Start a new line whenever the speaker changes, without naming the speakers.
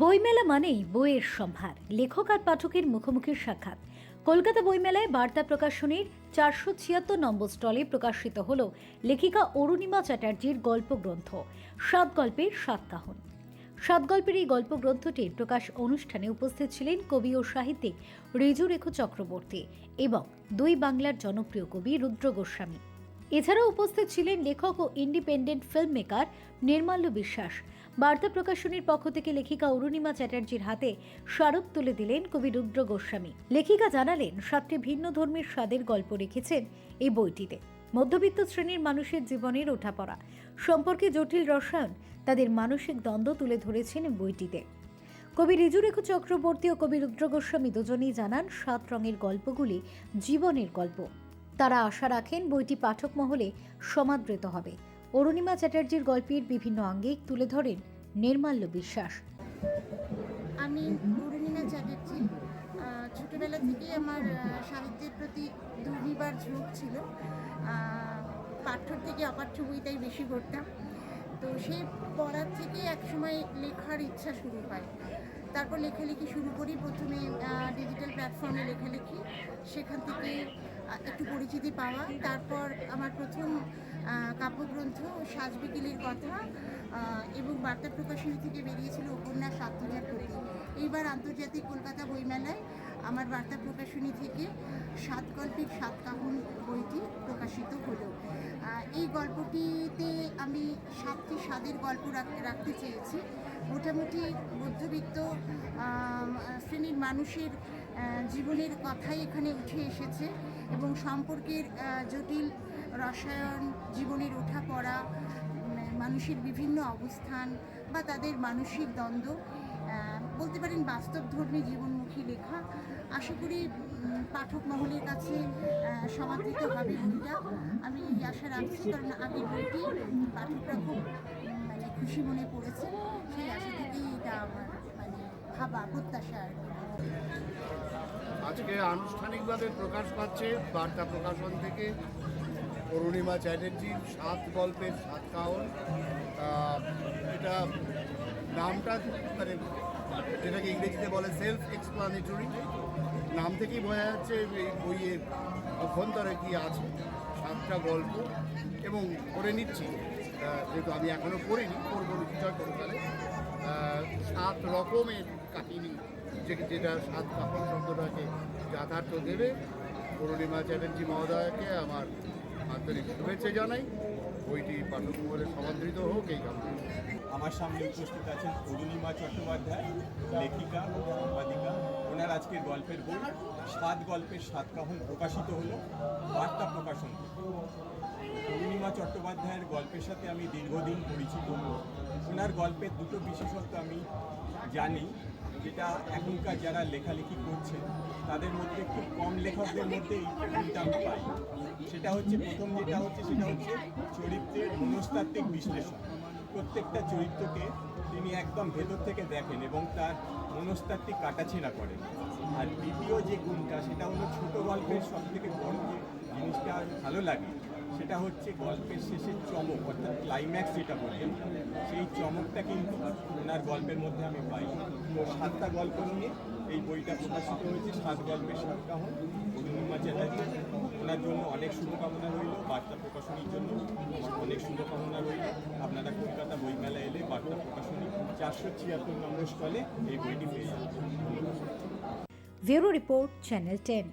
বইমেলা মানেই বইয়ের সম্ভার। লেখক আর পাঠকের মুখোমুখি সাক্ষাৎ। কলকাতা বইমেলায় বার্তা প্রকাশনীর চারশো ছিয়াত্তর নম্বর স্টলে প্রকাশিত হল লেখিকা অরুণিমা চ্যাটার্জির গল্পগ্রন্থ, সাত গল্পের সাত কাহন। সাত গল্পের এই গল্পগ্রন্থটির প্রকাশ অনুষ্ঠানে উপস্থিত ছিলেন কবি ও সাহিত্যিক রেজু রেখু চক্রবর্তী এবং দুই বাংলার জনপ্রিয় কবি রুদ্র গোস্বামী। এছাড়াও উপস্থিত ছিলেন লেখক ও independent film maker Nirmalya Biswas বার্তা প্রকাশনীর পক্ষ থেকে লেখিকা অরুণিমা চ্যাটার্জির হাতে স্মারক তুলে দিলেন কবি রুদ্র গোস্বামী। লেখিকা জানালেন, সাতটি ভিন্ন ধর্মের স্বাদের গল্প রেখেছেন এই বইটিতে। মধ্যবিত্ত শ্রেণির মানুষের জীবনের ওঠাপড়া, সম্পর্কে জটিল রসায়ন, তাদের মানসিক দ্বন্দ্ব তুলে ধরেছেন বইটিতে। কবি ঋজুরেখু চক্রবর্তী ও কবি রুদ্র গোস্বামী দুজনেই জানান, সাত রঙের গল্পগুলি জীবনের গল্প। তারা আশা রাখেন বইটি পাঠক মহলে সমাদৃত হবে। অরুণিমা চ্যাটার্জির গল্পের বিভিন্ন আঙ্গিক তুলে ধরেন নির্মাল্য বিশ্বাস।
আমি অরুণিমা চ্যাটার্জি। ছোটবেলা থেকেই আমার সাহিত্যের প্রতি দুর্নিবার ঝোঁক ছিল। আহ, পাঠ্যর থেকে অপাঠ্য বইটাই বেশি পড়তাম তো সেই পড়ার থেকে একসময় লেখার ইচ্ছা শুরু হয়। তারপর লেখালেখি শুরু করি। প্রথমে ডিজিটাল প্ল্যাটফর্মে লেখালেখি। সেখান থেকে একটু পরিচিতি পাওয়া। তারপর আমার প্রথম কাব্যগ্রন্থ সাজবিকেলের কথা এবং বার্তা প্রকাশনী থেকে বেরিয়েছিল উপন্যাস আত্মজাত প্রতি। এইবার আন্তর্জাতিক কলকাতা বইমেলায় আমার বার্তা প্রকাশনী থেকে সাত গল্পের সাত কাহন বইটি প্রকাশিত হলো। এই গল্পটিতে আমি সাতটি স্বাদের গল্প রাখ- রাখতে চেয়েছি। মোটামুটি মধ্যবিত্ত শ্রেণির মানুষের জীবনের কথাই এখানে উঠে এসেছে এবং সম্পর্কের জটিল রসায়ন জীবনের ওঠাপড়া উম, মানুষের বিভিন্ন অবস্থান বা তাদের মানসিক দ্বন্দ্ব বলতে পারেন বাস্তবধর্মী জীবনমুখী লেখা আশা করি পাঠক মহলের কাছে সমাদৃত হবে বইটা আমি এই আশা রাখছি কারণ আগের বইটি পাঠকরা খুব মানে খুশি মনে পড়েছে সেই আশা থেকেই এটা আমার মানে ভাবা প্রত্যাশা আর।
আজকে আনুষ্ঠানিকভাবে প্রকাশ পাচ্ছে বার্তা প্রকাশন থেকে। অরুণিমা চ্যাটার্জির সাত গল্পের সাত আহ, এটা নামটা মানে যেটাকে ইংরেজিতে বলে সেলফ এক্সপ্লানেটরি নাম থেকেই বোঝা যাচ্ছে এই বইয়ের অভ্যন্তরে কি আছে সাতটা গল্প। এবং করে নিচ্ছি। যেহেতু আমি এখনও পড়িনি পড়ব নিশ্চয় করতালে সাত রকমের কাহিনী যে যেটা সাত কাপড় শব্দটাকে যথার্থ দেবে। পূর্ণিমা চ্যাটার্জি মহোদয়কে আমার আন্তরিক শুভেচ্ছা জানাই। বইটি পাঠক মহলে সমাদৃত হোক, এই কামনা
আমার সামনে উপস্থিত আছেন অরুণিমা চট্টোপাধ্যায়, লেখিকা সাংবাদিকা ওনার আজকের গল্পের বই, সাত গল্পের সাত কাহন প্রকাশিত হলো, বার্তা প্রকাশন। অরুণিমা চট্টোপাধ্যায়ের গল্পের সাথে আমি দীর্ঘদিন পরিচিত। ওনার গল্পের দুটো বিশেষত্ব আমি জানি। যেটা এখনকার যারা লেখালেখি করছে, তাদের মধ্যে খুব কম লেখকদের মধ্যে পাই। সেটা হচ্ছে প্রথম যেটা হচ্ছে, সেটা হচ্ছে চরিত্রের মনস্তাত্ত্বিক বিশ্লেষণ। প্রত্যেকটা চরিত্রকে তিনি একদম ভেতর থেকে দেখেন এবং তার মনস্তাত্ত্বিক কাটাছেঁড়া করেন। আর দ্বিতীয় যে গুণটা, সেটা হলো ছোট গল্পের সব থেকে বড় যে জিনিসটা ভালো লাগে সেটা হচ্ছে গল্পের শেষের চমক অর্থাৎ ক্লাইম্যাক্স যেটা বলি আমরা, সেই চমকটা কিন্তু ওনার গল্পের মধ্যে আমি পাই। তো সাতটা গল্প নিয়ে এই বইটা প্রকাশিত হয়েছে সাত গল্পের সাতটা কাহন পূর্ণিমা চ্যাটার্জি ওনার জন্য অনেক শুভকামনা রইল বার্তা প্রকাশনীর জন্য অনেক শুভকামনা রইল। আপনারা কলকাতা বইমেলা এলে বার্তা প্রকাশনী চারশো ছিয়াত্তর নম্বর স্টলে এই বইটি পেয়ে যাবেন।
Bureau report channel ten.